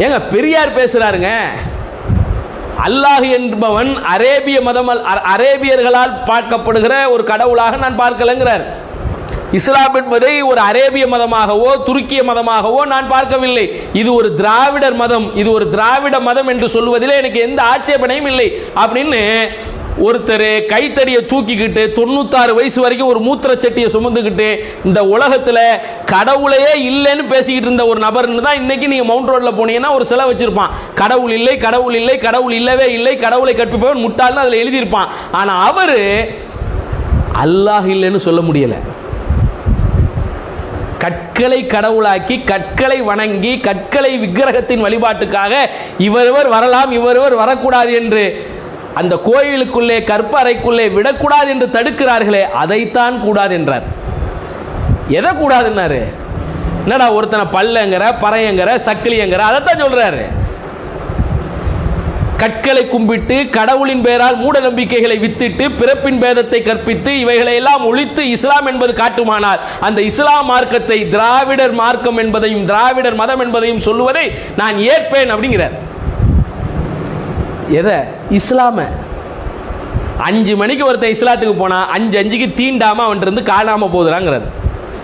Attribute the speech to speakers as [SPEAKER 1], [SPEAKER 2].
[SPEAKER 1] ஏங்க பெரியார் பேசுறாருங்க. அல்லாஹ் என்பவன் அரேபிய மதம் அ- அரேபியர்களால் பார்க்கப்படுகிற ஒரு கடவுளாக நான் பார்க்கலங்கிறார். இஸ்லாம் என்பதை ஒரு அரேபிய மதமாகவோ துருக்கிய மதமாகவோ நான் பார்க்கவில்லை. இது ஒரு திராவிடர் மதம். இது ஒரு திராவிட மதம் என்று சொல்வதில் எனக்கு எந்த ஆட்சேபனையும் இல்லை. அப்படின்னு ஒருத்தர் கைத்தறியை தூக்கிக்கிட்டு தொண்ணூத்தாறு வயசு வரைக்கும் ஒரு மூத்திர சட்டியை சுமந்துக்கிட்டு இந்த உலகத்தில் கடவுளையே இல்லைன்னு பேசிக்கிட்டு இருந்த ஒரு நபர்னு தான் இன்னைக்கு நீங்கள் மவுண்ட் ரோட்டில் போனீங்கன்னா ஒரு சிலை வச்சிருப்பான். கடவுள் இல்லை கடவுள் இல்லை கடவுள் இல்லவே இல்லை கடவுளை கற்பிப்பவன் முட்டாள்னு அதில் எழுதியிருப்பான். ஆனால் அவர் அல்லாஹ் இல்லைன்னு சொல்ல முடியலை. கற்களை கடவுளாக்கி கற்களை வணங்கி கற்களை விக்கிரகத்தின் வழிபாட்டுக்காக இவரவர் வரலாம் இவரவர் வரக்கூடாது என்று அந்த கோயிலுக்குள்ளே கற்பறைக்குள்ளே விடக்கூடாது என்று தடுக்கிறார்களே அதைத்தான் கூடாது என்றார் எதை கூடாதுன்னாரு? என்னடா ஒருத்தனை பல்லங்கிற பறையங்கிற சக்கிலியங்கிற அதைத்தான் சொல்றாரு. கற்களை கும்பிட்டு கடவுளின் பெயரால் மூட நம்பிக்கைகளை வித்திட்டு பிறப்பின் பேதத்தை கற்பித்து இவைகளை எல்லாம் ஒழித்து இஸ்லாம் என்பது காட்டுமானால் அந்த இஸ்லாம் மார்க்கத்தை திராவிடர் மார்க்கம் என்பதையும் திராவிடர் மதம் என்பதையும் சொல்லுவதை நான் ஏற்பேன் அப்படிங்கிறார். எதை? இஸ்லாம. அஞ்சு மணிக்கு ஒருத்தன் இஸ்லாத்துக்கு போனால் அஞ்சு அஞ்சுக்கு தீண்டாமல் அவன்கிட்ட இருந்து காணாமல் போகுதுறாங்கிறது